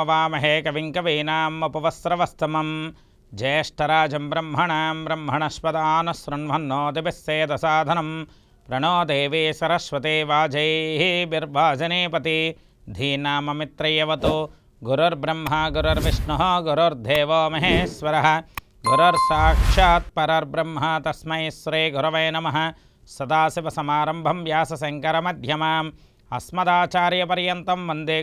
वामहे कविं ज्येष्ठराज ब्रह्मण ब्रह्मणस्पदान शृण्वन्नो दिवसेद साधनम प्रणो देवी सरस्वते वाजैः बिर्भाजनेपति धीनाममित्रयवतो गुरुर्ब्रह्मा गुरुर्देव गुरुर्देवो महेश्वरः। गुरुर्साक्षात् तस्म श्री गुरव नम। नमः सदाशिवसमारम्भं व्यासशङ्करमध्यमाम्। अस्मदाचार्यपर्यन्तं वंदे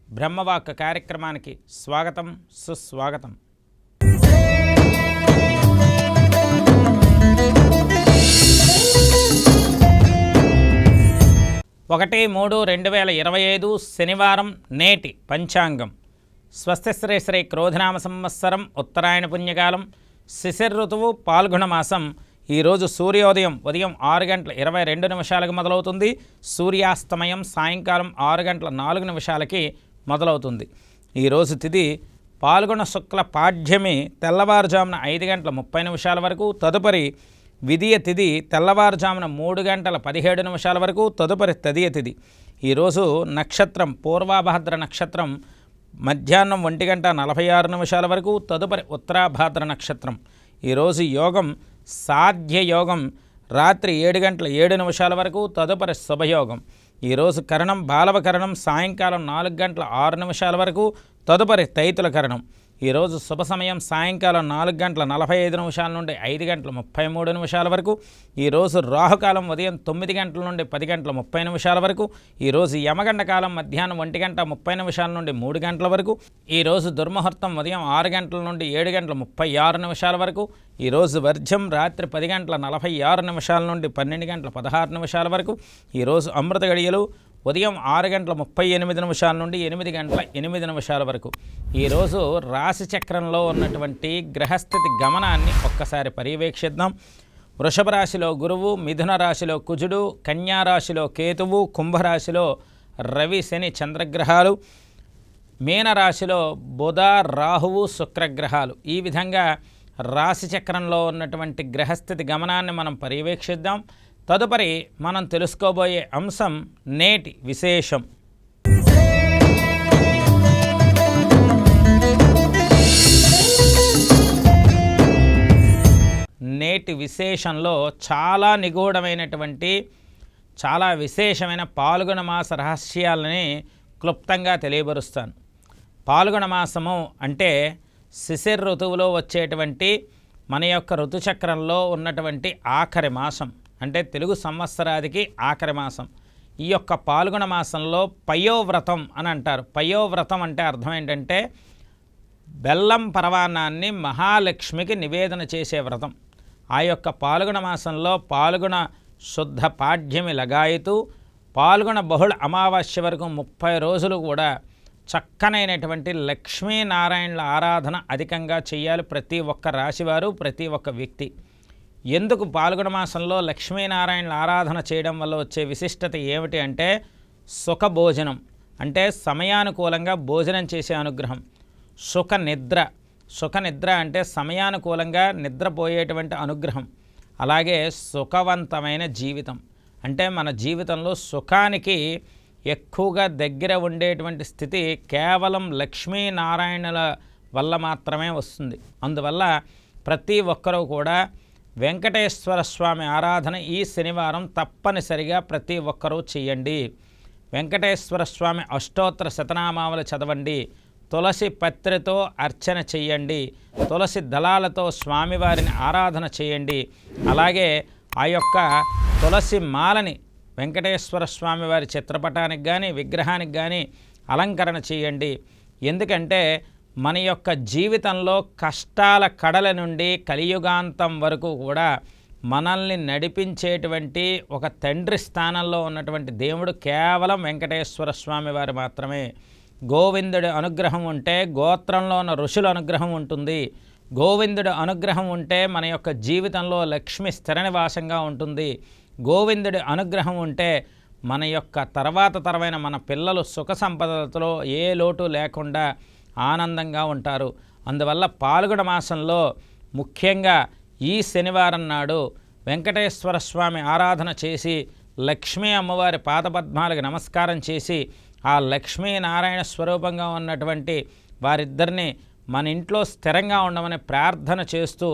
బ్రహ్మవాక్ కార్యక్రమానికి స్వాగతం సుస్వాగతం. ఒకటి మూడు రెండు వేల ఇరవై ఐదు శనివారం నేటి పంచాంగం. స్వస్తి శ్రీ శ్రీ క్రోధనామ సంవత్సరం ఉత్తరాయణ పుణ్యకాలం శిశిర్ ఋతువు పాల్గొన మాసం. ఈరోజు సూర్యోదయం ఉదయం ఆరు గంటల ఇరవై రెండు నిమిషాలకు మొదలవుతుంది. సూర్యాస్తమయం సాయంకాలం ఆరు గంటల నాలుగు నిమిషాలకి మొదలవుతుంది. ఈరోజు తిథి పాల్గొన శుక్ల పాఠ్యమి తెల్లవారుజామున ఐదు గంటల ముప్పై నిమిషాల వరకు తదుపరి విధియ తిథి తెల్లవారుజామున మూడు గంటల పదిహేడు నిమిషాల వరకు తదుపరి తదియ తిథి ఈరోజు నక్షత్రం పూర్వాభాద్ర నక్షత్రం మధ్యాహ్నం ఒంటి గంట నలభై ఆరు నిమిషాల వరకు తదుపరి ఉత్తరాభాద్ర నక్షత్రం. ఈరోజు యోగం సాధ్య యోగం రాత్రి ఏడు గంటల ఏడు నిమిషాల వరకు తదుపరి శుభయోగం. ఈరోజు కరణం బాలవ కరణం సాయంకాలం నాలుగు గంటల ఆరు నిమిషాల వరకు తదుపరి తైతుల కరణం. ఈరోజు శుభ సమయం సాయంకాలం నాలుగు గంటల నలభై ఐదు నిమిషాల నుండి ఐదు గంటల ముప్పై మూడు నిమిషాల వరకు. ఈరోజు రాహుకాలం ఉదయం తొమ్మిది గంటల నుండి పది గంటల ముప్పై నిమిషాల వరకు. ఈరోజు యమగండ కాలం మధ్యాహ్నం ఒంటి గంట ముప్పై నిమిషాల నుండి మూడు గంటల వరకు. ఈరోజు దుర్ముహూర్తం ఉదయం ఆరు గంటల నుండి ఏడు గంటల ముప్పై ఆరు నిమిషాల వరకు. ఈరోజు వర్జం రాత్రి పది గంటల నలభై ఆరు నిమిషాల నుండి పన్నెండు గంటల పదహారు నిమిషాల వరకు. ఈరోజు అమృత గడియలు ఉదయం ఆరు గంటల ముప్పై ఎనిమిది నిమిషాల నుండి ఎనిమిది గంటల ఎనిమిది నిమిషాల వరకు. ఈరోజు రాశి చక్రంలో ఉన్నటువంటి గ్రహస్థితి గమనాన్ని ఒక్కసారి పర్యవేక్షిద్దాం. వృషభ రాశిలో గురువు మిథున రాశిలో కుజుడు కన్యా రాశిలో కేతువు కుంభరాశిలో రవి శని చంద్రగ్రహాలు మీనరాశిలో బుధ రాహువు శుక్రగ్రహాలు. ఈ విధంగా రాశి చక్రంలో ఉన్నటువంటి గ్రహస్థితి గమనాన్ని మనం పర్యవేక్షిద్దాం. తదుపరి మనం తెలుసుకోబోయే అంశం నేటి విశేషం. నేటి విశేషంలో చాలా నిగూఢమైనటువంటి చాలా విశేషమైన పాల్గొన మాస రహస్యాలని క్లుప్తంగా తెలియబరుస్తాను. పాల్గొన మాసము అంటే శిశిర్ ఋతువులో వచ్చేటువంటి మన యొక్క ఋతుచక్రంలో ఉన్నటువంటి ఆఖరి మాసం. అంటే తెలుగు సంవత్సరాదికి ఆఖరి మాసం. ఈ యొక్క పాల్గొన మాసంలో పయోవ్రతం అని అంటారు. పయోవ్రతం అంటే అర్థం ఏంటంటే బెల్లం పరవాణాన్ని మహాలక్ష్మికి నివేదన చేసే వ్రతం. ఆ యొక్క పాల్గొన మాసంలో పాల్గొన శుద్ధ పాఠ్యమి లగాయితూ పాల్గొన బహుళ అమావాస్య వరకు ముప్పై రోజులు కూడా చక్కనైనటువంటి లక్ష్మీనారాయణుల ఆరాధన అధికంగా చేయాలి ప్రతి ఒక్క రాశివారు ప్రతి ఒక్క వ్యక్తి. ఎందుకు పాల్గొన మాసంలో లక్ష్మీనారాయణ ఆరాధన చేయడం వల్ల వచ్చే విశిష్టత ఏమిటి అంటే సుఖ భోజనం అంటే సమయానుకూలంగా భోజనం చేసే అనుగ్రహం. సుఖ నిద్ర సుఖ నిద్ర అంటే సమయానుకూలంగా నిద్రపోయేటువంటి అనుగ్రహం అలాగే సుఖవంతమైన జీవితం. అంటే మన జీవితంలో సుఖానికి ఎక్కువగా దగ్గర ఉండేటువంటి స్థితి కేవలం లక్ష్మీనారాయణుల వల్ల మాత్రమే వస్తుంది. అందువల్ల ప్రతి ఒక్కరూ కూడా వెంకటేశ్వర స్వామి ఆరాధన ఈ శనివారం తప్పనిసరిగా ప్రతి ఒక్కరూ చేయండి. వెంకటేశ్వర స్వామి అష్టోత్తర శతనామావళి చదవండి. తులసి పత్రితో అర్చన చేయండి. తులసి దళాలతో స్వామివారిని ఆరాధన చేయండి. అలాగే ఆ యొక్క తులసి మాలని వెంకటేశ్వర స్వామి వారి చిత్రపటానికి కానీ విగ్రహానికి కానీ అలంకరణ చేయండి. ఎందుకంటే మన యొక్క జీవితంలో కష్టాల కడల నుండి కలియుగాంతం వరకు కూడా మనల్ని నడిపించేటువంటి ఒక తండ్రి స్థానంలో ఉన్నటువంటి దేవుడు కేవలం వెంకటేశ్వర స్వామి వారు మాత్రమే. గోవిందుడి అనుగ్రహం ఉంటే గోత్రంలో ఉన్న ఋషుల అనుగ్రహం ఉంటుంది. గోవిందుడి అనుగ్రహం ఉంటే మన యొక్క జీవితంలో లక్ష్మి స్థిర నివాసంగా ఉంటుంది. గోవిందుడి అనుగ్రహం ఉంటే మన యొక్క తర్వాత తరమైన మన పిల్లలు సుఖ సంపదలతో ఏ లోటు లేకుండా ఆనందంగా ఉంటారు. అందువల్ల పాల్గొన మాసంలో ముఖ్యంగా ఈ శనివారం నాడు వెంకటేశ్వర స్వామి ఆరాధన చేసి లక్ష్మీ అమ్మవారి పాదపద్మాలకు నమస్కారం చేసి ఆ లక్ష్మీనారాయణ స్వరూపంగా ఉన్నటువంటి వారిద్దరిని మన ఇంట్లో స్థిరంగా ఉండమని ప్రార్థన చేస్తూ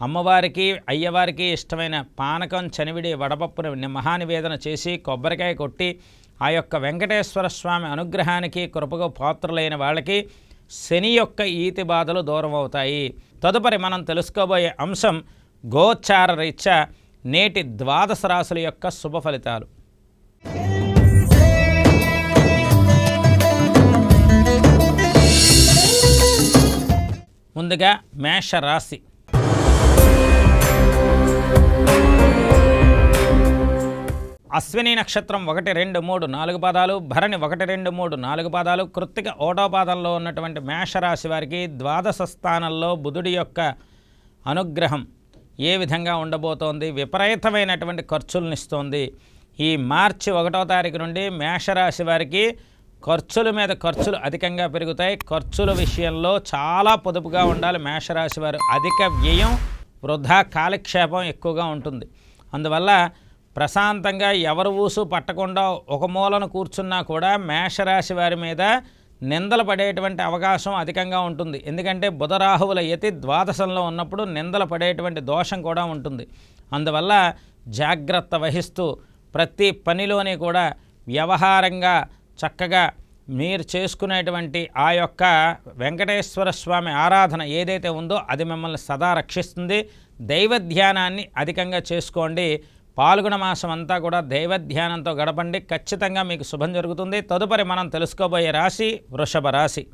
అమ్మవారికి అయ్యవారికి ఇష్టమైన పానకం చనివిడి వడపప్పుని మహానివేదన చేసి కొబ్బరికాయ కొట్టి ఆ యొక్క వెంకటేశ్వర స్వామి అనుగ్రహానికి కృపకు పాత్రులైన వాళ్ళకి శని యొక్క ఈతి బాధలు దూరం అవుతాయి తదుపరి మనం తెలుసుకోబోయే అంశం గోచార రీత్యా నేటి ద్వాదశ రాశుల యొక్క శుభ ఫలితాలు. ముందుగా మేష అశ్విని నక్షత్రం ఒకటి రెండు మూడు నాలుగు పాదాలు భరణి ఒకటి రెండు మూడు నాలుగు పాదాలు కృత్తిక ఓటో పాదంలో ఉన్నటువంటి మేషరాశి వారికి ద్వాదశ స్థానంలో బుధుడి యొక్క అనుగ్రహం ఏ విధంగా ఉండబోతోంది విపరీతమైనటువంటి ఖర్చులనిస్తోంది ఈ మార్చి ఒకటో తారీఖు నుండి మేషరాశి వారికి ఖర్చుల మీద ఖర్చులు అధికంగా పెరుగుతాయి. ఖర్చుల విషయంలో చాలా పొదుపుగా ఉండాలి మేషరాశి వారు. అధిక వ్యయం వృధా కాలక్షేపం ఎక్కువగా ఉంటుంది. అందువల్ల ప్రశాంతంగా ఎవరు ఊసు పట్టకుండా ఒక మూలన కూర్చున్నా కూడా మేషరాశి వారి మీద నిందలు పడేటువంటి అవకాశం అధికంగా ఉంటుంది. ఎందుకంటే బుధరాహువుల యతి ద్వాదశంలో ఉన్నప్పుడు నిందలు పడేటువంటి దోషం కూడా ఉంటుంది. అందువల్ల జాగ్రత్త వహిస్తూ ప్రతి పనిలోని కూడా వ్యవహారంగా చక్కగా మీరు చేసుకునేటువంటి ఆ యొక్క వెంకటేశ్వర స్వామి ఆరాధన ఏదైతే ఉందో అది మిమ్మల్ని సదా రక్షిస్తుంది. దైవ ధ్యానాన్ని అధికంగా చేసుకోండి. పాల్గొన మాసం అంతా కూడా దైవ ధ్యానంతో గడపండి. ఖచ్చితంగా మీకు శుభం జరుగుతుంది. తదుపరి మనం తెలుసుకోబోయే రాశి వృషభ రాశి.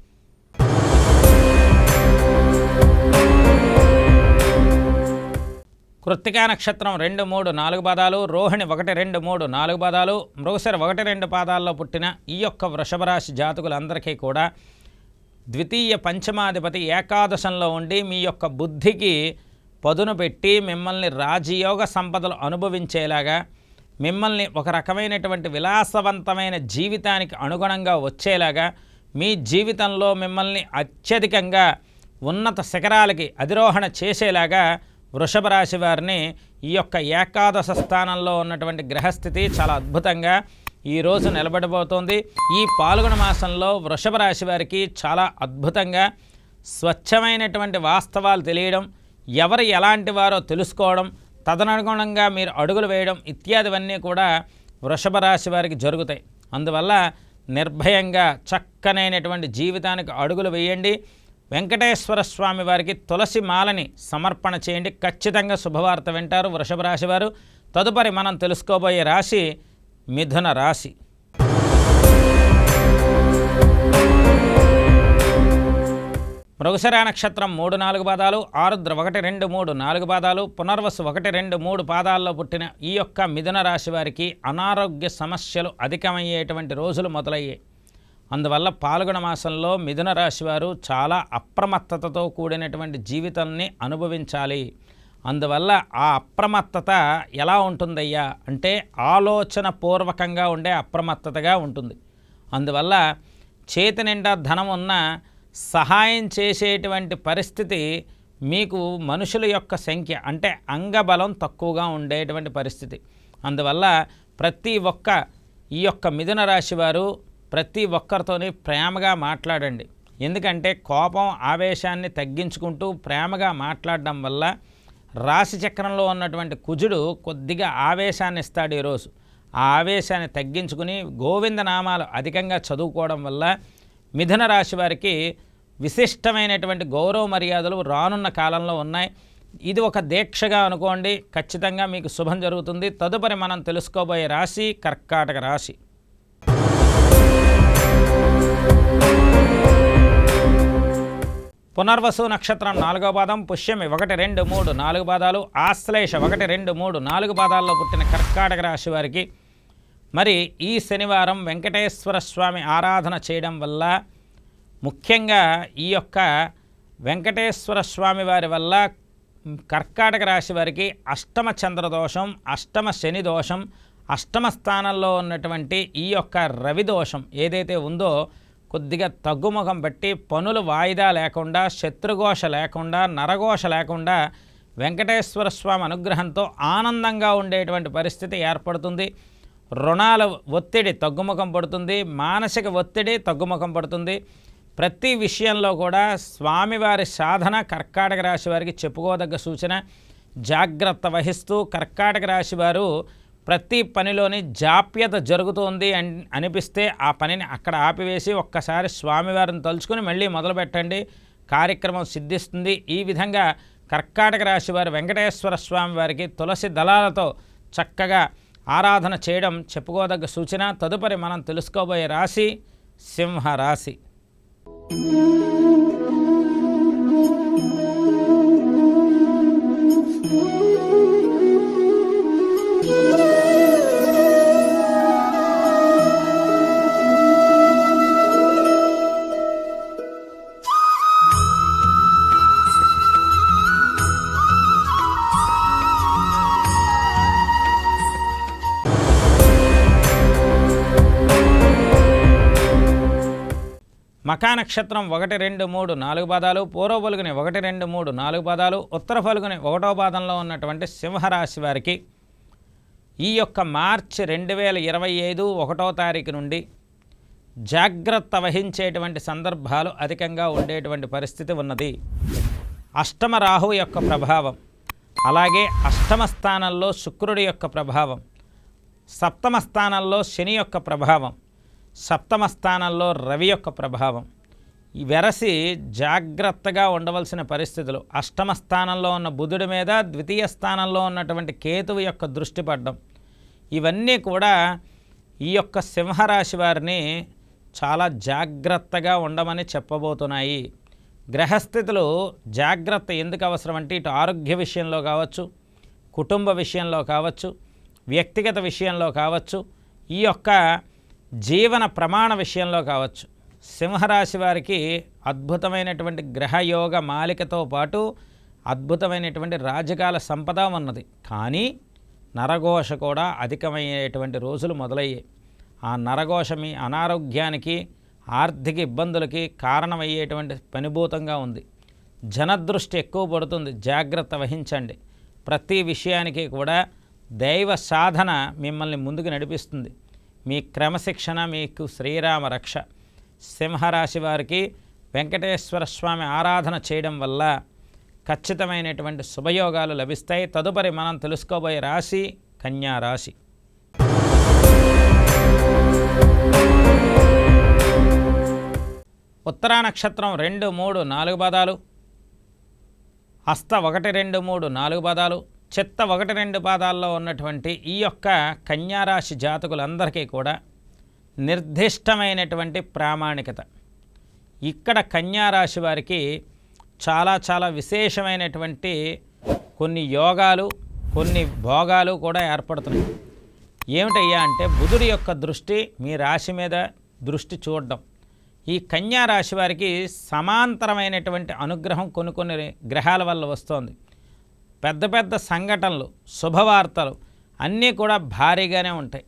కృత్తికా నక్షత్రం రెండు మూడు నాలుగు పాదాలు రోహిణి ఒకటి రెండు మూడు నాలుగు పాదాలు మృగశిర ఒకటి రెండు పాదాల్లో పుట్టిన ఈ యొక్క వృషభ రాశి జాతకులందరికీ కూడా ద్వితీయ పంచమాధిపతి ఏకాదశంలో ఉండి మీ యొక్క బుద్ధికి పదును పెట్టి మిమ్మల్ని రాజయోగ సంపదలు అనుభవించేలాగా మిమ్మల్ని ఒక రకమైనటువంటి విలాసవంతమైన జీవితానికి అనుగుణంగా వచ్చేలాగా మీ జీవితంలో మిమ్మల్ని అత్యధికంగా ఉన్నత శిఖరాలకి అధిరోహణ చేసేలాగా వృషభ రాశి వారిని ఈ యొక్క ఏకాదశ స్థానంలో ఉన్నటువంటి గ్రహస్థితి చాలా అద్భుతంగా ఈరోజు నిలబడబోతోంది. ఈ పాల్గొన మాసంలో వృషభ రాశి వారికి చాలా అద్భుతంగా స్వచ్ఛమైనటువంటి వాస్తవాలు తెలియడం ఎవరు ఎలాంటి వారో తెలుసుకోవడం తదనుగుణంగా మీరు అడుగులు వేయడం ఇత్యాదివన్నీ కూడా వృషభ రాశి వారికి జరుగుతాయి. అందువల్ల నిర్భయంగా చక్కనైనటువంటి జీవితానికి అడుగులు వేయండి. వెంకటేశ్వర స్వామి వారికి తులసి మాలని సమర్పణ చేయండి. ఖచ్చితంగా శుభవార్త వింటారు వృషభ రాశి వారు. తదుపరి మనం తెలుసుకోబోయే రాశి మిథున రాశి. మృగశిర నక్షత్రం మూడు నాలుగు పాదాలు ఆరుద్ర ఒకటి రెండు మూడు నాలుగు పాదాలు పునర్వసు ఒకటి రెండు మూడు పాదాల్లో పుట్టిన ఈ యొక్క మిథున రాశి వారికి అనారోగ్య సమస్యలు అధికమయ్యేటువంటి రోజులు మొదలయ్యాయి. అందువల్ల పాల్గొన మాసంలో మిథున రాశి వారు చాలా అప్రమత్తతతో కూడినటువంటి జీవితాన్ని అనుభవించాలి. అందువల్ల ఆ అప్రమత్తత ఎలా ఉంటుందయ్యా అంటే ఆలోచన పూర్వకంగా ఉండే అప్రమత్తతగా ఉంటుంది. అందువల్ల చేతి నిండా ధనం ఉన్న సహాయం చేసేటువంటి పరిస్థితి మీకు మనుషుల యొక్క సంఖ్య అంటే అంగబలం తక్కువగా ఉండేటువంటి పరిస్థితి. అందువల్ల ప్రతి ఒక్క ఈ యొక్క మిథున రాశి వారు ప్రతి ఒక్కరితోని ప్రేమగా మాట్లాడండి. ఎందుకంటే కోపం ఆవేశాన్ని తగ్గించుకుంటూ ప్రేమగా మాట్లాడడం వల్ల రాశి చక్రంలో ఉన్నటువంటి కుజుడు కొద్దిగా ఆవేశాన్ని ఇస్తాడు ఈరోజు. ఆ ఆవేశాన్ని తగ్గించుకుని గోవింద నామాలు అధికంగా చదువుకోవడం వల్ల మిథున రాశి వారికి విశిష్టమైనటువంటి గౌరవ మర్యాదలు రానున్న కాలంలో ఉన్నాయి. ఇది ఒక దీక్షగా అనుకోండి. ఖచ్చితంగా మీకు శుభం జరుగుతుంది. తదుపరి మనం తెలుసుకోబోయే రాశి కర్కాటక రాశి. పునర్వసు నక్షత్రం నాలుగో పాదం పుష్యమి ఒకటి రెండు మూడు నాలుగు పాదాలు ఆశ్లేష ఒకటి రెండు మూడు నాలుగు పాదాల్లో పుట్టిన కర్కాటక రాశి వారికి మరి ఈ శనివారం వెంకటేశ్వర స్వామి ఆరాధన చేయడం వల్ల ముఖ్యంగా ఈ యొక్క వెంకటేశ్వర స్వామి వారి వల్ల కర్కాటక రాశి వారికి అష్టమ చంద్రదోషం అష్టమ శని దోషం అష్టమ స్థానంలో ఉన్నటువంటి ఈ యొక్క రవి దోషం ఏదైతే ఉందో కొద్దిగా తగ్గుముఖం పెట్టి పనులు వాయిదా లేకుండా శత్రుఘోష లేకుండా నరఘోష లేకుండా వెంకటేశ్వర స్వామి అనుగ్రహంతో ఆనందంగా ఉండేటువంటి పరిస్థితి ఏర్పడుతుంది. రుణాల ఒత్తిడి తగ్గుముఖం పడుతుంది మానసిక ఒత్తిడి తగ్గుముఖం పడుతుంది. ప్రతి విషయంలో కూడా స్వామివారి సాధన కర్కాటక రాశి వారికి చెప్పుకోదగ్గ సూచన. జాగ్రత్త వహిస్తూ కర్కాటక రాశి వారు ప్రతి పనిలోని జాప్యత జరుగుతోంది అని అనిపిస్తే ఆ పనిని అక్కడ ఆపివేసి ఒక్కసారి స్వామివారిని తలుచుకుని మళ్ళీ మొదలుపెట్టండి. కార్యక్రమం సిద్ధిస్తుంది. ఈ విధంగా కర్కాటక రాశి వారు వెంకటేశ్వర స్వామి వారికి తులసి దళాలతో చక్కగా ఆరాధన చేయడం చెప్పుకోదగ్గ సూచన తదుపరి మనం తెలుసుకోబోయే రాశి సింహ మకా నక్షత్రం ఒకటి రెండు మూడు నాలుగు పాదాలు పూర్వ పలుగుని ఒకటి రెండు మూడు నాలుగు పాదాలు ఉత్తర పలుగుని ఒకటో పాదంలో ఉన్నటువంటి సింహరాశి వారికి ఈ యొక్క మార్చి రెండు వేల ఇరవై ఐదు ఒకటో తారీఖు నుండి జాగ్రత్త వహించేటువంటి సందర్భాలు అధికంగా ఉండేటువంటి పరిస్థితి ఉన్నది. అష్టమ రాహు యొక్క ప్రభావం అలాగే అష్టమ స్థానంలో శుక్రుడి యొక్క ప్రభావం సప్తమ స్థానంలో శని యొక్క ప్రభావం సప్తమ స్థానంలో రవి యొక్క ప్రభావం. వెరసి జాగ్రత్తగా ఉండవలసిన పరిస్థితులు. అష్టమ స్థానంలో ఉన్న బుధుడి మీద ద్వితీయ స్థానంలో ఉన్నటువంటి కేతువు యొక్క దృష్టి పడడం. ఇవన్నీ కూడా ఈ యొక్క సింహరాశి వారిని చాలా జాగ్రత్తగా ఉండమని చెప్పబోతున్నాయి. గ్రహస్థితులు జాగ్రత్త ఎందుకు అవసరం అంటే ఇటు ఆరోగ్య విషయంలో కావచ్చు కుటుంబ విషయంలో కావచ్చు వ్యక్తిగత విషయంలో కావచ్చు ఈ యొక్క జీవన ప్రమాణ విషయంలో కావచ్చు. సింహరాశి వారికి అద్భుతమైనటువంటి గ్రహయోగ మాలికతో పాటు అద్భుతమైనటువంటి రాజకాల సంపద ఉన్నది. కానీ నరఘోష కూడా అధికమయ్యేటువంటి రోజులు మొదలయ్యాయి. ఆ నరఘోష మీ అనారోగ్యానికి ఆర్థిక ఇబ్బందులకి కారణమయ్యేటువంటి పనిభూతంగా ఉంది. జనదృష్టి ఎక్కువ పడుతుంది. జాగ్రత్త వహించండి. ప్రతి విషయానికి కూడా దైవ సాధన మిమ్మల్ని ముందుకు నడిపిస్తుంది. మీ క్రమశిక్షణ మీకు శ్రీరామ రక్ష. సింహరాశి వారికి వెంకటేశ్వర స్వామి ఆరాధన చేయడం వల్ల ఖచ్చితమైనటువంటి శుభయోగాలు లభిస్తాయి. తదుపరి మనం తెలుసుకోబోయే రాశి కన్యా రాశి. ఉత్తరా నక్షత్రం రెండు మూడు నాలుగు పదాలు. హస్త ఒకటి రెండు మూడు నాలుగు పదాలు. చిత్త ఒకటి రెండు పాదాల్లో ఉన్నటువంటి ఈ యొక్క కన్యారాశి జాతకులందరికీ కూడా నిర్దిష్టమైనటువంటి ప్రామాణికత. ఇక్కడ కన్యారాశి వారికి చాలా చాలా విశేషమైనటువంటి కొన్ని యోగాలు కొన్ని భోగాలు కూడా ఏర్పడుతున్నాయి. ఏమిటయ్యా అంటే బుధుడి యొక్క దృష్టి మీ రాశి మీద దృష్టి చూడడం. ఈ కన్యా రాశి వారికి సమాంతరమైనటువంటి అనుగ్రహం కొన్ని కొన్ని గ్రహాల వల్ల వస్తోంది. పెద్ద పెద్ద సంఘటనలు శుభవార్తలు అన్నీ కూడా భారీగానే ఉంటాయి.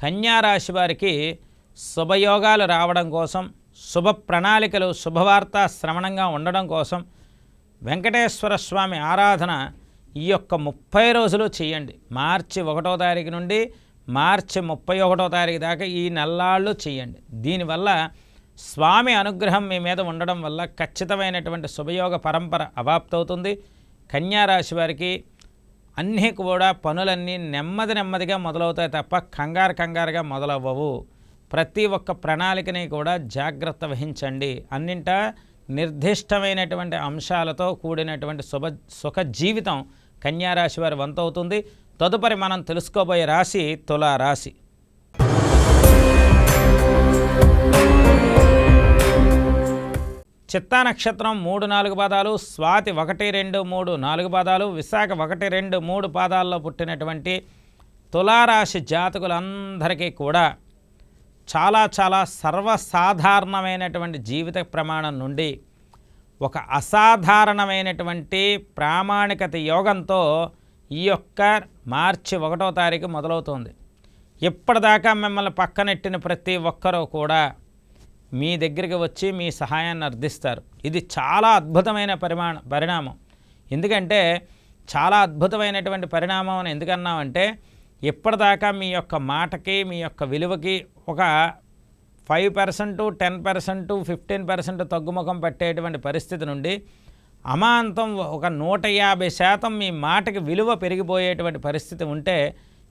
కన్యా రాశి వారికి శుభయోగాలు రావడం కోసం శుభ ప్రణాళికలు శుభవార్త శ్రవణంగా ఉండడం కోసం వెంకటేశ్వర స్వామి ఆరాధన ఈ యొక్క ముప్పై రోజులు చేయండి. మార్చి ఒకటో తారీఖు నుండి మార్చి ముప్పై ఒకటో తారీఖు దాకా ఈ నెల్లాళ్ళు చేయండి. దీనివల్ల స్వామి అనుగ్రహం మీ మీద ఉండడం వల్ల ఖచ్చితమైనటువంటి శుభయోగ పరంపర అవాప్తవుతుంది. కన్యారాశి వారికి అన్నీ కూడా పనులన్నీ నెమ్మది నెమ్మదిగా మొదలవుతాయి తప్ప కంగారు కంగారుగా మొదలవ్వవు. ప్రతి ఒక్క ప్రణాళికని కూడా జాగ్రత్త వహించండి. అన్నింటా నిర్దిష్టమైనటువంటి అంశాలతో కూడినటువంటి శుభ సుఖ జీవితం కన్యారాశి వారి వంతవుతుంది. తదుపరి మనం తెలుసుకోబోయే రాశి తులారాశి. చిత్తా నక్షత్రం మూడు నాలుగు పాదాలు స్వాతి ఒకటి రెండు మూడు నాలుగు పాదాలు విశాఖ ఒకటి రెండు మూడు పాదాల్లో పుట్టినటువంటి తులారాశి జాతకులందరికీ కూడా చాలా చాలా సర్వసాధారణమైనటువంటి జీవిత ప్రమాణం నుండి ఒక అసాధారణమైనటువంటి ప్రామాణికత యోగంతో ఈ యొక్క మార్చి ఒకటో తారీఖు మొదలవుతుంది. ఇప్పటిదాకా మిమ్మల్ని పక్కనెట్టిన ప్రతి ఒక్కరూ కూడా మీ దగ్గరికి వచ్చి మీ సహాయాన్ని అర్థిస్తారు. ఇది చాలా అద్భుతమైన పరిమాణ పరిణామం. ఎందుకంటే చాలా అద్భుతమైనటువంటి పరిణామం అని ఎందుకన్నామంటే ఇప్పటిదాకా మీ యొక్క మాటకి మీ యొక్క విలువకి ఒక five percent ten percent fifteen percent తగ్గుముఖం పెట్టేటువంటి పరిస్థితి నుండి అమాంతం ఒక నూట యాభై శాతం మీ మాటకి విలువ పెరిగిపోయేటువంటి పరిస్థితి ఉంటే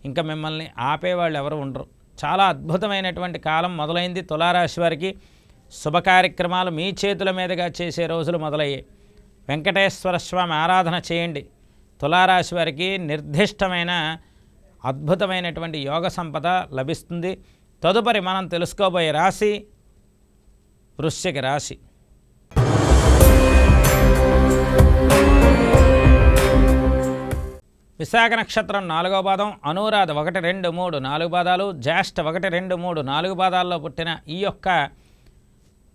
ఇంకా మిమ్మల్ని ఆపేవాళ్ళు ఎవరు ఉండరు. చాలా అద్భుతమైనటువంటి కాలం మొదలైంది తులారాశి వారికి. శుభ కార్యక్రమాలు మీ చేతుల మీదుగా చేసే రోజులు మొదలయ్యాయి. వెంకటేశ్వర స్వామి ఆరాధన చేయండి. తులారాశి వారికి నిర్దిష్టమైన అద్భుతమైనటువంటి యోగ సంపద లభిస్తుంది. తదుపరి మనం తెలుసుకోబోయే రాశి వృశ్చిక రాశి. విశాఖ నక్షత్రం నాలుగో పాదం అనురాధ ఒకటి రెండు మూడు నాలుగు పాదాలు జ్యేష్ఠ ఒకటి రెండు మూడు నాలుగు పాదాల్లో పుట్టిన ఈ యొక్క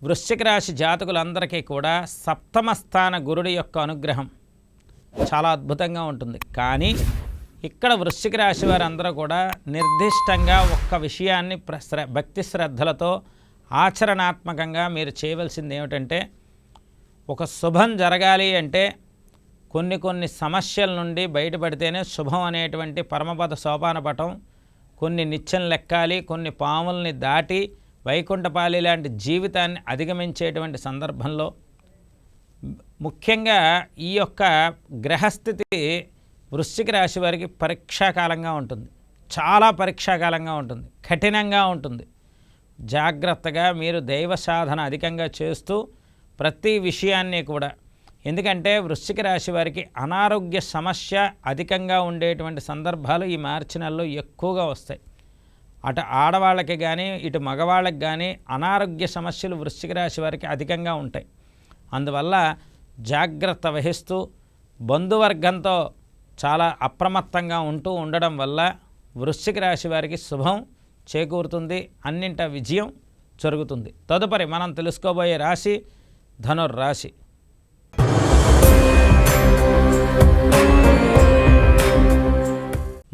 వృశ్చిక రాశి జాతకులందరికీ కూడా సప్తమ స్థాన గురుడి యొక్క అనుగ్రహం చాలా అద్భుతంగా ఉంటుంది. కానీ ఇక్కడ వృశ్చిక రాశి వారందరూ కూడా నిర్దిష్టంగా ఒక్క విషయాన్ని ప్ర- శ్ర భక్తి శ్రద్ధలతో ఆచరణాత్మకంగా మీరు చేయవలసింది ఏమిటంటే ఒక శుభం జరగాలి అంటే కొన్ని కొన్ని సమస్యల నుండి బయటపడితేనే శుభం అనేటువంటి పరమపద సోపానపటం కొన్ని నిత్యం లెక్కాలి కొన్ని పాముల్ని దాటి వైకుంఠపాలి లాంటి జీవితాన్ని అధిగమించేటువంటి సందర్భంలో ముఖ్యంగా ఈ యొక్క గ్రహస్థితి వృశ్చిక రాశి వారికి పరీక్షాకాలంగా ఉంటుంది. చాలా పరీక్షాకాలంగా ఉంటుంది. కఠినంగా ఉంటుంది. జాగ్రత్తగా మీరు దైవ సాధన అధికంగా చేస్తూ ప్రతి విషయాన్ని కూడా ఎందుకంటే వృశ్చిక రాశి వారికి అనారోగ్య సమస్య అధికంగా ఉండేటువంటి సందర్భాలు ఈ మార్చి నెలలో ఎక్కువగా వస్తాయి. అటు ఆడవాళ్ళకి కానీ ఇటు మగవాళ్ళకి కానీ అనారోగ్య సమస్యలు వృశ్చిక రాశి వారికి అధికంగా ఉంటాయి. అందువల్ల జాగ్రత్త వహిస్తూ బంధువర్గంతో చాలా అప్రమత్తంగా ఉంటూ ఉండడం వల్ల వృశ్చిక రాశి వారికి శుభం చేకూరుతుంది అన్నింట విజయం జరుగుతుంది. తదుపరి మనం తెలుసుకోబోయే రాశి ధనుర్రాశి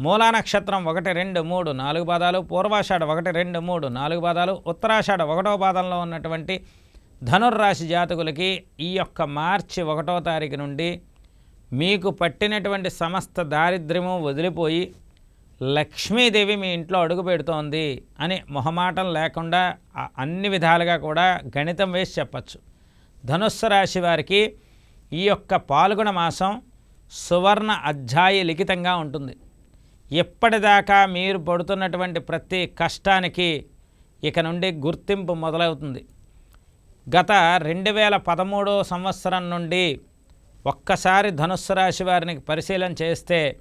మూలా నక్షత్రం ఒకటి రెండు మూడు నాలుగు పాదాలు పూర్వాషాఢ ఒకటి రెండు మూడు నాలుగు పాదాలు ఉత్తరాషాఢ ఒకటో పాదంలో ఉన్నటువంటి ధనుర్రాశి జాతకులకి ఈ యొక్క మార్చి ఒకటో తారీఖు నుండి మీకు పట్టినటువంటి సమస్త దారిద్ర్యము వదిలిపోయి లక్ష్మీదేవి మీ ఇంట్లో అడుగు పెడుతోంది అని మొహమాటం లేకుండా అన్ని విధాలుగా కూడా గణితం వేసి చెప్పచ్చు. ధనుస్సు రాశి వారికి ఈ యొక్క పాల్గొన మాసం సువర్ణ అధ్యాయ లిఖితంగా ఉంటుంది. ఎప్పటిదాకా మీరు పడుతున్నటువంటి ప్రతి కష్టానికి ఇక నుండి గుర్తింపు మొదలవుతుంది. గత రెండు వేల పదమూడో సంవత్సరం నుండి ఒక్కసారి ధనుస్సు రాశి వారిని పరిశీలన చేస్తే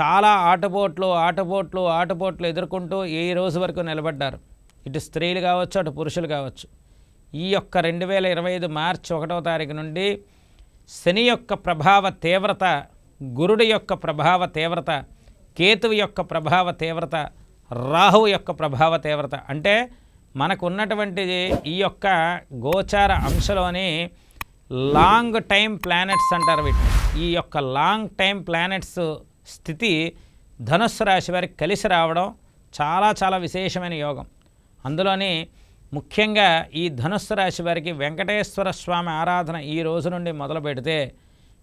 చాలా ఆటపోట్లు ఆటపోట్లు ఆటపోట్లు ఎదుర్కొంటూ ఈ రోజు వరకు నిలబడ్డారు. ఇటు స్త్రీలు కావచ్చు అటు పురుషులు కావచ్చు. ఈ యొక్క రెండు వేల ఇరవై ఐదు మార్చి ఒకటవ తారీఖు నుండి శని యొక్క ప్రభావ తీవ్రత గురుడి యొక్క ప్రభావ తీవ్రత కేతువు యొక్క ప్రభావ తీవ్రత రాహువు యొక్క ప్రభావ తీవ్రత. అంటే మనకు ఉన్నటువంటి ఈ యొక్క గోచార అంశలోని లాంగ్ టైం ప్లానెట్స్ అంటారు వీటిని. ఈ యొక్క లాంగ్ టైం ప్లానెట్స్ స్థితి ధనుస్సు రాశి వారికి కలిసి రావడం చాలా చాలా విశేషమైన యోగం. అందులోని ముఖ్యంగా ఈ ధనుస్సు రాశి వారికి వెంకటేశ్వర స్వామి ఆరాధన ఈ రోజు నుండి మొదలు పెడితే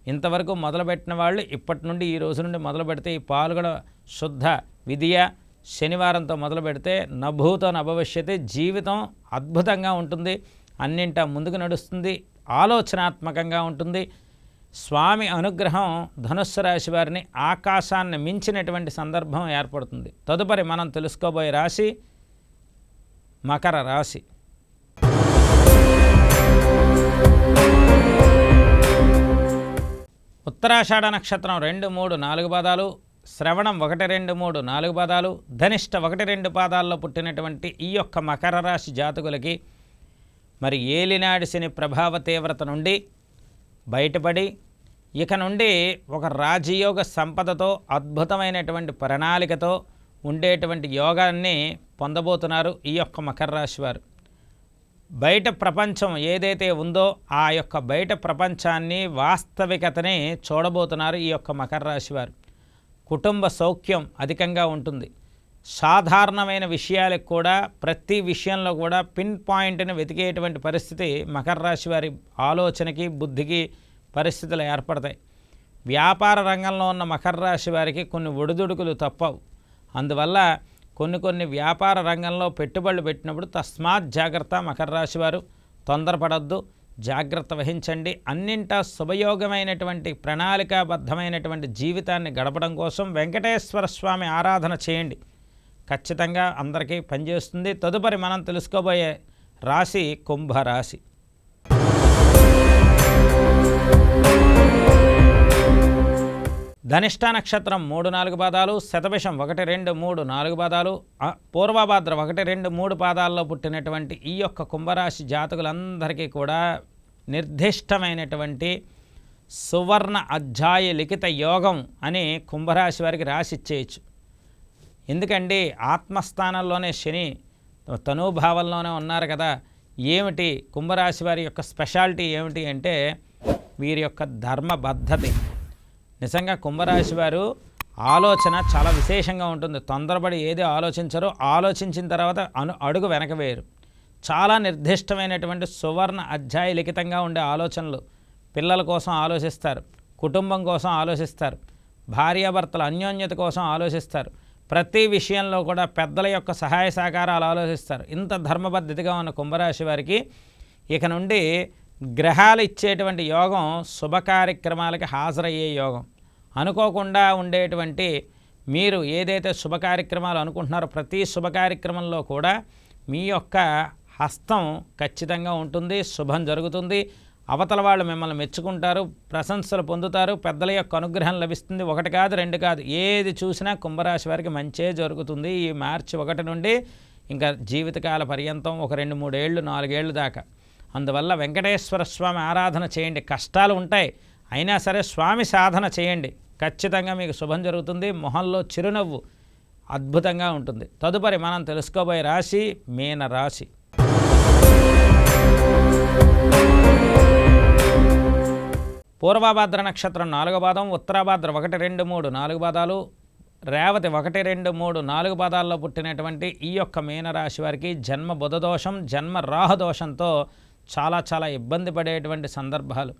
ఇంతవరకు మొదలుపెట్టిన వాళ్ళు ఇప్పటి నుండి ఈ రోజు నుండి మొదలు పెడితే ఈ పాల్గొన శుద్ధ విధియ శనివారంతో మొదలు పెడితే నభూతో నభవిష్యతి జీవితం అద్భుతంగా ఉంటుంది. అన్నింట ముందుకు నడుస్తుంది. ఆలోచనాత్మకంగా ఉంటుంది. స్వామి అనుగ్రహం ధనుస్సు రాశి వారిని ఆకాశాన్ని మించినటువంటి సందర్భం ఏర్పడుతుంది. తదుపరి మనం తెలుసుకోబోయే రాశి మకర రాశి. ఉత్తరాషాఢ నక్షత్రం రెండు మూడు నాలుగు పాదాలు శ్రవణం ఒకటి రెండు మూడు నాలుగు పాదాలు ధనిష్ట ఒకటి రెండు పాదాల్లో పుట్టినటువంటి ఈ యొక్క మకర రాశి జాతకులకి మరి ఏలినాడి శని ప్రభావ తీవ్రత నుండి బయటపడి ఇక నుండి ఒక రాజయోగ సంపదతో అద్భుతమైనటువంటి ప్రణాళికతో ఉండేటువంటి యోగాన్ని పొందబోతున్నారు ఈ యొక్క మకర రాశి వారు. బయట ప్రపంచం ఏదైతే ఉందో ఆ యొక్క బయట ప్రపంచాన్ని వాస్తవికతని చూడబోతున్నారు ఈ యొక్క మకర రాశి వారు. కుటుంబ సౌఖ్యం అధికంగా ఉంటుంది. సాధారణమైన విషయాలకు కూడా ప్రతి విషయంలో కూడా పిన్ పాయింట్ని వెతికేటువంటి పరిస్థితి మకర రాశి వారి ఆలోచనకి బుద్ధికి పరిస్థితులు ఏర్పడతాయి. వ్యాపార రంగంలో ఉన్న మకర రాశి వారికి కొన్ని ఒడిదుడుకులు తప్పవు. అందువల్ల కొన్ని కొన్ని వ్యాపార రంగంలో పెట్టుబడులు పెట్టినప్పుడు తస్మాత్ జాగ్రత్త మకర రాశి వారు. తొందరపడద్దు. జాగ్రత్త వహించండి. అన్నింటా శుభయోగమైనటువంటి ప్రణాళికాబద్ధమైనటువంటి జీవితాన్ని గడపడం కోసం వెంకటేశ్వర స్వామి ఆరాధన చేయండి. ఖచ్చితంగా అందరికీ పనిచేస్తుంది. తదుపరి మనం తెలుసుకోబోయే రాశి కుంభరాశి. ధనిష్ట నక్షత్రం మూడు నాలుగు పాదాలు శతభిషం ఒకటి రెండు మూడు నాలుగు పాదాలు పూర్వభాద్ర ఒకటి రెండు మూడు పాదాల్లో పుట్టినటువంటి ఈ యొక్క కుంభరాశి జాతకులందరికీ కూడా నిర్దిష్టమైనటువంటి సువర్ణ అధ్యాయ లిఖిత యోగం అని కుంభరాశి వారికి రాసి ఇచ్చేయచ్చు. ఎందుకండి? ఆత్మస్థానంలోనే శని తనూభావంలోనే ఉన్నారు కదా. ఏమిటి? కుంభరాశి వారి యొక్క స్పెషాలిటీ ఏమిటి అంటే వీరి యొక్క ధర్మబద్ధతి. నిజంగా కుంభరాశి వారు ఆలోచన చాలా విశేషంగా ఉంటుంది. తొందరపడి ఏది ఆలోచించరో ఆలోచించిన తర్వాత అను అడుగు వెనక వేయరు. చాలా నిర్దిష్టమైనటువంటి సువర్ణ అధ్యాయ లిఖితంగా ఉండే ఆలోచనలు పిల్లల కోసం ఆలోచిస్తారు కుటుంబం కోసం ఆలోచిస్తారు భార్యాభర్తల అన్యోన్యత కోసం ఆలోచిస్తారు ప్రతి విషయంలో కూడా పెద్దల యొక్క సహాయ సహకారాలు ఆలోచిస్తారు. ఇంత ధర్మబద్ధతిగా ఉన్న కుంభరాశి వారికి ఇక నుండి గ్రహాలు ఇచ్చేటువంటి యోగం శుభ కార్యక్రమాలకి హాజరయ్యే యోగం. అనుకోకుండా ఉండేటువంటి మీరు ఏదైతే శుభ కార్యక్రమాలు అనుకుంటున్నారో ప్రతి శుభ కార్యక్రమంలో కూడా మీ యొక్క హస్తం ఖచ్చితంగా ఉంటుంది శుభం జరుగుతుంది. అవతల వాళ్ళు మిమ్మల్ని మెచ్చుకుంటారు ప్రశంసలు పొందుతారు పెద్దల యొక్క అనుగ్రహం లభిస్తుంది. ఒకటి కాదు రెండు కాదు ఏది చూసినా కుంభరాశి వారికి మంచే జరుగుతుంది. ఈ మార్చి ఒకటి నుండి ఇంకా జీవితకాల పర్యంతం ఒక రెండు మూడేళ్ళు నాలుగేళ్ళు దాకా. అందువల్ల వెంకటేశ్వర స్వామి ఆరాధన చేయండి. కష్టాలు ఉంటాయి. అయినా సరే స్వామి సాధన చేయండి. ఖచ్చితంగా మీకు శుభం జరుగుతుంది. మొహంలో చిరునవ్వు అద్భుతంగా ఉంటుంది. తదుపరి మనం తెలుసుకోబోయే రాశి మీన రాశి. పూర్వభాద్ర నక్షత్రం నాలుగు పాదం ఉత్తరాభాద్ర ఒకటి రెండు మూడు నాలుగు పాదాలు రేవతి ఒకటి రెండు మూడు నాలుగు పాదాల్లో పుట్టినటువంటి ఈ యొక్క మీనరాశి వారికి జన్మ బుధదోషం జన్మ రాహదోషంతో చాలా చాలా ఇబ్బంది పడేటువంటి సందర్భాలు.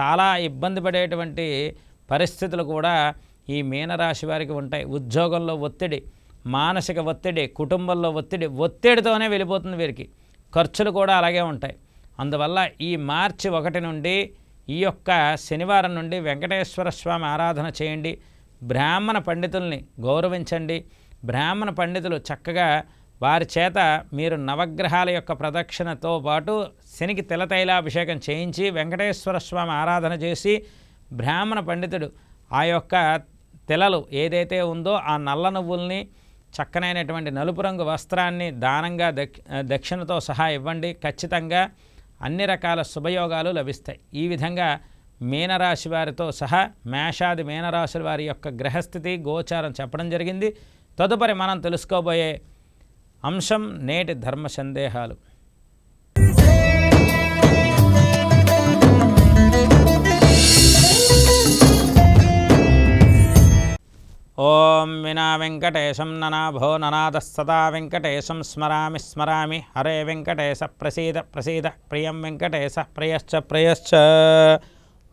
చాలా ఇబ్బంది పడేటువంటి పరిస్థితులు కూడా ఈ మీనరాశి వారికి ఉంటాయి. ఉద్యోగంలో ఒత్తిడి మానసిక ఒత్తిడి కుటుంబంలో ఒత్తిడి ఒత్తిడితోనే వెళ్ళిపోతుంది వీరికి. ఖర్చులు కూడా అలాగే ఉంటాయి. అందువల్ల ఈ మార్చి ఒకటి నుండి ఈ యొక్క శనివారం నుండి వెంకటేశ్వర స్వామి ఆరాధన చేయండి. బ్రాహ్మణ పండితుల్ని గౌరవించండి. బ్రాహ్మణ పండితులు చక్కగా వారి చేత మీరు నవగ్రహాల యొక్క ప్రదక్షిణతో పాటు శనికి తిలతైలాభిషేకం చేయించి వెంకటేశ్వర స్వామి ఆరాధన చేసి బ్రాహ్మణ పండితుడు ఆ యొక్క తిలలు ఏదైతే ఉందో ఆ నల్ల నువ్వుల్ని చక్కనైనటువంటి నలుపు రంగు వస్త్రాన్ని దానంగా దక్షిణతో సహా ఇవ్వండి. ఖచ్చితంగా అన్ని రకాల శుభయోగాలు లభిస్తాయి. ఈ విధంగా మీనరాశి వారితో సహా మేషాది మీనరాశుల వారి యొక్క గ్రహస్థితి గోచారం చెప్పడం జరిగింది. తదుపరి మనం తెలుసుకోబోయే అంశం నేటి ధర్మ సందేహాలు. ఓం వినా వెంకటేశం ననాభో ననాదస్తదా వెంకటేశం స్మరామి స్మరామి హరే వెంకటేశ ప్రసీద ప్రసీద ప్రియం వెంకటేశ ప్రియశ్చ ప్రియశ్చ.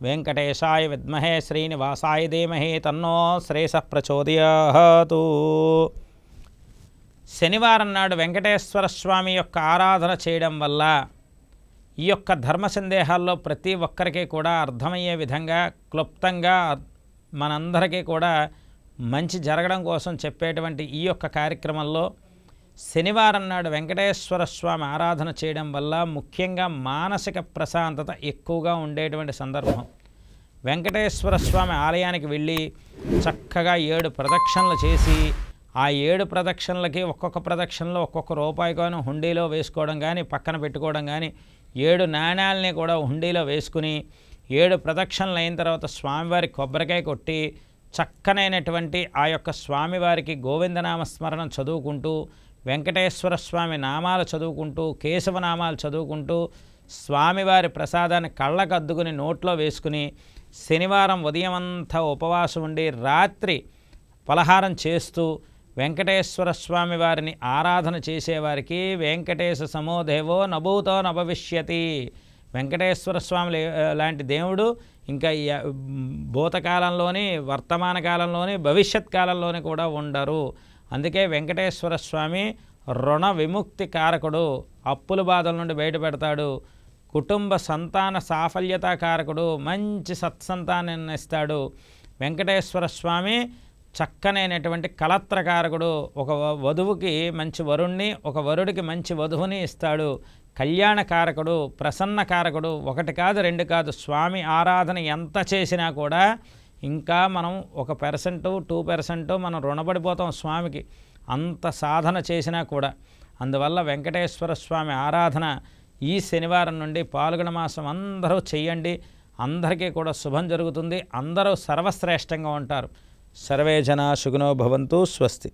వెంకటేశాయ విద్మహే శ్రీనివాసాయ ధీమహి తన్నో శ్రేష ప్రచోదయాతు శనివారం నాడు వెంకటేశ్వర స్వామి యొక్క ఆరాధన చేయడం వల్ల ఈ యొక్క ధర్మ సందేహాల్లో ప్రతి ఒక్కరికి కూడా అర్థమయ్యే విధంగా క్లుప్తంగా మనందరికీ కూడా మంచి జరగడం కోసం చెప్పేటువంటి ఈ యొక్క కార్యక్రమంలో శనివారం నాడు వెంకటేశ్వర స్వామి ఆరాధన చేయడం వల్ల ముఖ్యంగా మానసిక ప్రశాంతత ఎక్కువగా ఉండేటువంటి సందర్భం. వెంకటేశ్వర స్వామి ఆలయానికి వెళ్ళి చక్కగా ఏడు ప్రదక్షిణలు చేసి ఆ ఏడు ప్రదక్షిణలకి ఒక్కొక్క ప్రదక్షిణలో ఒక్కొక్క రూపాయి కానీ హుండీలో వేసుకోవడం కానీ పక్కన పెట్టుకోవడం కానీ ఏడు నాణ్యాలని కూడా హుండీలో వేసుకుని ఏడు ప్రదక్షిణలు అయిన తర్వాత స్వామివారి కొబ్బరికాయ కొట్టి చక్కనైనటువంటి ఆ యొక్క స్వామివారికి గోవిందనామ స్మరణం చదువుకుంటూ వెంకటేశ్వర స్వామి నామాలు చదువుకుంటూ కేశవ నామాలు చదువుకుంటూ స్వామివారి ప్రసాదాన్ని కళ్ళకు అద్దుకుని నోట్లో వేసుకుని శనివారం ఉదయం అంతా ఉపవాసం ఉండి రాత్రి పలహారం చేస్తూ వెంకటేశ్వర స్వామి వారిని ఆరాధన చేసేవారికి వెంకటేశ సమోదేవో నభూతో నభవిష్యతి. వెంకటేశ్వర స్వామి లాంటి దేవుడు ఇంకా భూతకాలంలోని వర్తమాన కాలంలోని భవిష్యత్ కాలంలోని కూడా ఉండరు. అందుకే వెంకటేశ్వర స్వామి రుణ విముక్తి కారకుడు అప్పుల బాధల నుండి బయటపెడతాడు. కుటుంబ సంతాన సాఫల్యత కారకుడు మంచి సత్సంతానాన్ని ఇస్తాడు. వెంకటేశ్వర స్వామి చక్కనైనటువంటి కళత్రకారకుడు ఒక వధువుకి మంచి వరుణ్ణి ఒక వరుడికి మంచి వధువుని ఇస్తాడు. కళ్యాణకారకుడు ప్రసన్నకారకుడు ఒకటి కాదు రెండు కాదు స్వామి ఆరాధన ఎంత చేసినా కూడా ఇంకా మనం ఒక పెర్సెంటు టూ పెర్సెంటు మనం రుణపడిపోతాం స్వామికి. అంత సాధన చేసినా కూడా. అందువల్ల వెంకటేశ్వర స్వామి ఆరాధన ఈ శనివారం నుండి పాల్గొన మాసం అందరూ చెయ్యండి అందరికీ కూడా శుభం జరుగుతుంది. అందరూ సర్వశ్రేష్టంగా ఉంటారు. సర్వే జనా సుగుణో భవంతు స్వస్తి.